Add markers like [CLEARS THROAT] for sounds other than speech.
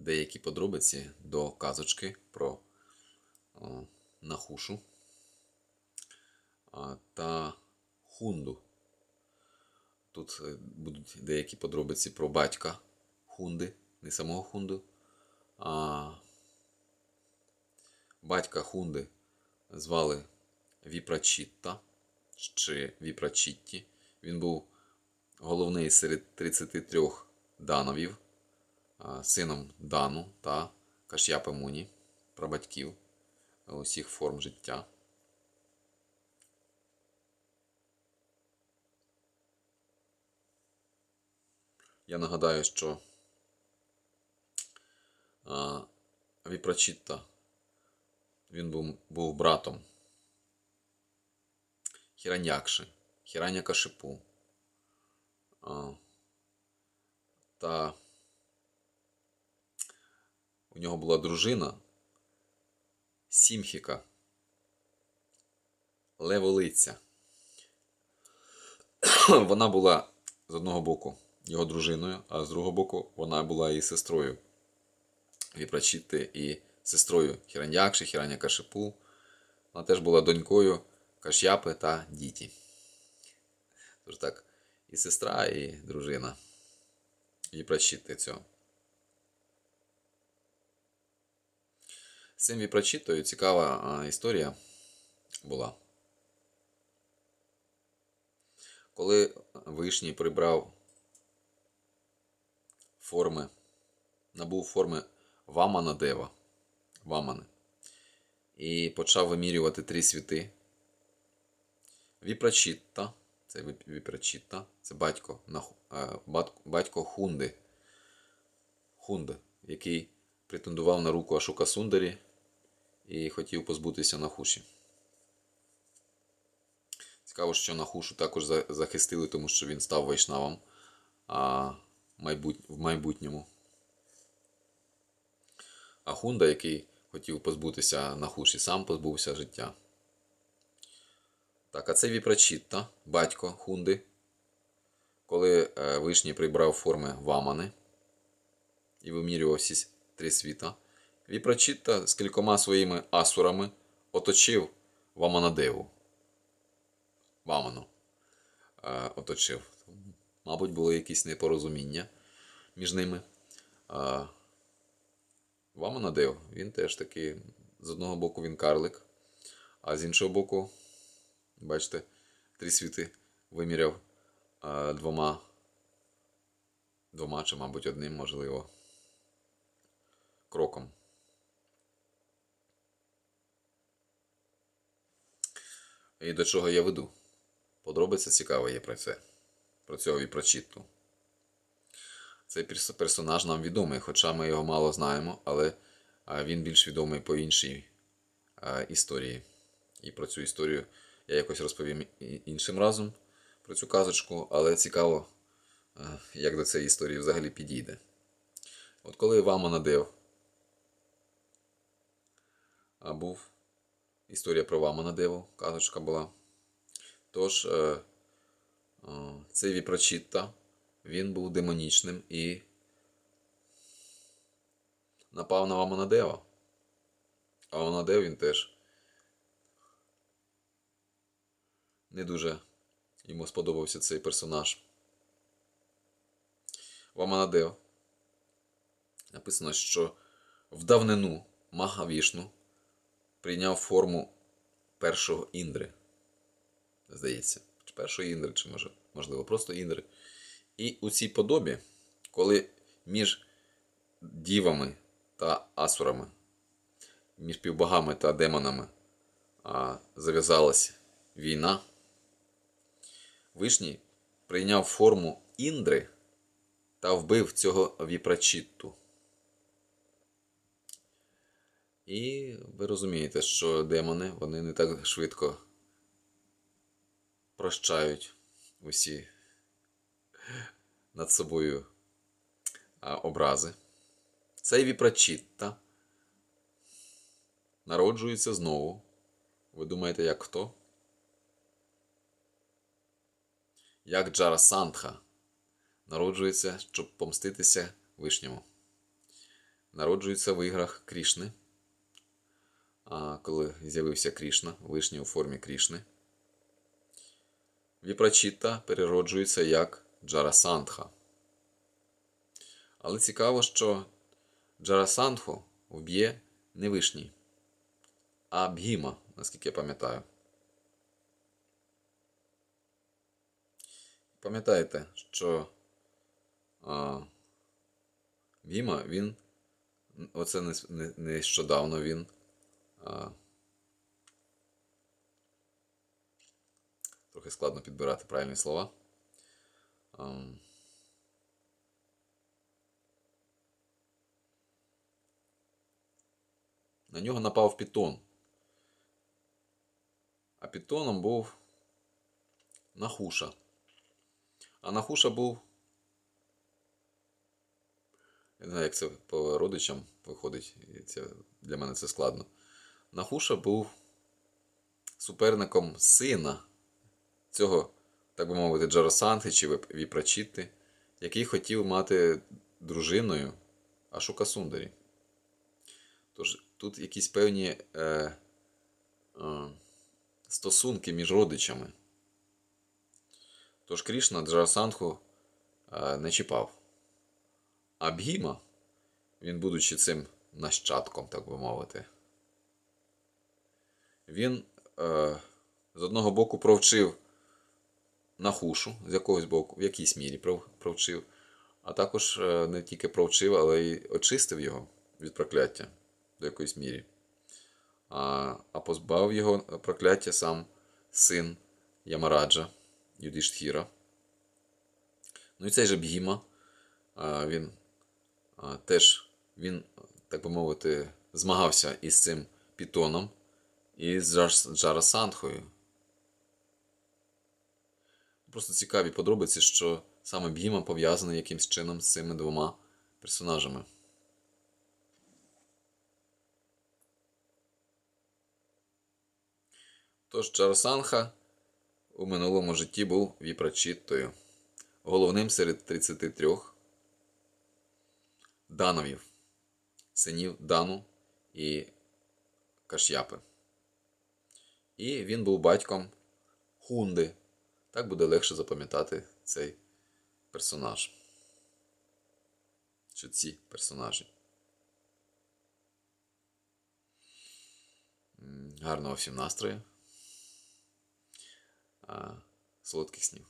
деякі подробиці до казочки про о, Нахушу а, та Хунду. Тут е, будуть деякі подробиці про батька Хунди, не самого Хунду, а батька Хунди звали Віпрачітта чи Віпрачітті. Він був головний серед 33 дановів, сином Дану та Каш'япи Муні, прабатьків усіх форм життя. Я нагадаю, що Віпрачітта він був, був братом Хіранякши, Хіранякашипу. А, та у нього була дружина Сімхіка, Леволиця. [CLEARS THROAT] Вона була з одного боку його дружиною, а з другого боку вона була і сестрою Віпрачіти і сестрою Хіранякши, Хіранякашипу. Вона теж була донькою Каш'япи та Діті. Тож так, і сестра, і дружина. Віпрачіти цього. Цим Віпрачітою цікава історія була. Коли Вишній прибрав форми, набув форми Ваманадева, Вамани, і почав вимірювати три світи. Віпрачітта, це Віпрачітта, це батько, е, бат- батько Хунди, Хунди, який претендував на руку Ашука Сундарі і хотів позбутися Нахуші. Цікаво, що Нахушу також захистили, тому що він став вайшнавом а в майбутньому. А Хунда, який хотів позбутися Нахуші, сам позбувся життя. Так, а це Віпрачітта, батько Хунди, коли е, Вишній прибрав форми Вамани і вимірював всі три світа, Віпрачітта з кількома своїми асурами оточив Ваманадеву. Ваману е, оточив. Мабуть, були якісь непорозуміння між ними. А, Ваманадев, він теж таки, з одного боку він карлик, а з іншого боку, бачите, три світи виміряв а, двома, двома чи, мабуть, одним, можливо, кроком. І до чого я веду? Подробиця цікава є про це, про цього і про Чітту. Цей персонаж нам відомий, хоча ми його мало знаємо, але він більш відомий по іншій історії. І про цю історію я якось розповім іншим разом про цю казочку, але цікаво, як до цієї історії взагалі підійде. От коли Ваманадев а, був історія про Ваманадеву, казочка була. Тож, е, е, цей Віпрачітта, він був демонічним і напав на Ваманадева. А Ваманадев він теж не дуже йому сподобався цей персонаж. Ваманадев. Написано, що в давнину Магавішну прийняв форму першого Індри. Здається, чи першої Індри, чи може, можливо, просто Індри. І у цій подобі, коли між дівами та асурами, між півбогами та демонами а, зав'язалась війна, Вишній прийняв форму Індри та вбив цього віпрачітту. І ви розумієте, що демони вони не так швидко прощають усі над собою образи. Цей віпрачітта народжується знову. Ви думаєте, як хто? Як Джарасандха народжується, щоб помститися вишньому. народжується в іграх Крішни. Коли з'явився Крішна, вишні у формі Крішни. Віпрачіта перероджується як Джарасандха. Але цікаво, що Джарасандху вб'є не вишній, а Бгіма, наскільки я пам'ятаю. Пам'ятаєте, що а, Бгіма, він оце не, не, нещодавно він трохи складно підбирати правильні слова. На нього напав Пітон. А Пітоном був Нахуша. А Нахуша був. Я не знаю, як це по родичам виходить. Це, для мене це складно. Нахуша був суперником сина цього, так би мовити, Джаросанти чи Віп- Віпрачіти, який хотів мати дружиною Ашука Сундарі. Тож тут якісь певні е, е, стосунки між родичами. Тож Крішна Джарасанху е, не чіпав. А Бгіма, він, будучи цим нащадком, так би мовити, він е, з одного боку провчив Нахушу, з якогось боку, в якійсь мірі провчив, а також е, не тільки провчив, але й очистив його від прокляття до якоїсь мірі. А, а позбав його прокляття сам син Ямараджа Юдиштхіра. Ну і цей же Бгіма, а, він теж, він, так би мовити, змагався із цим пітоном і з Джар- Джарасандхою. Просто цікаві подробиці, що саме Бгіма пов'язаний якимсь чином з цими двома персонажами. Тож Чарасанха у минулому житті був віпрачіттою, головним серед 33 дановів, синів Дану і Каш'япи. І він був батьком Хунди. Так буде легше запам'ятати цей персонаж. Чи ці персонажі. Гарного всім настрою. Солодких снів.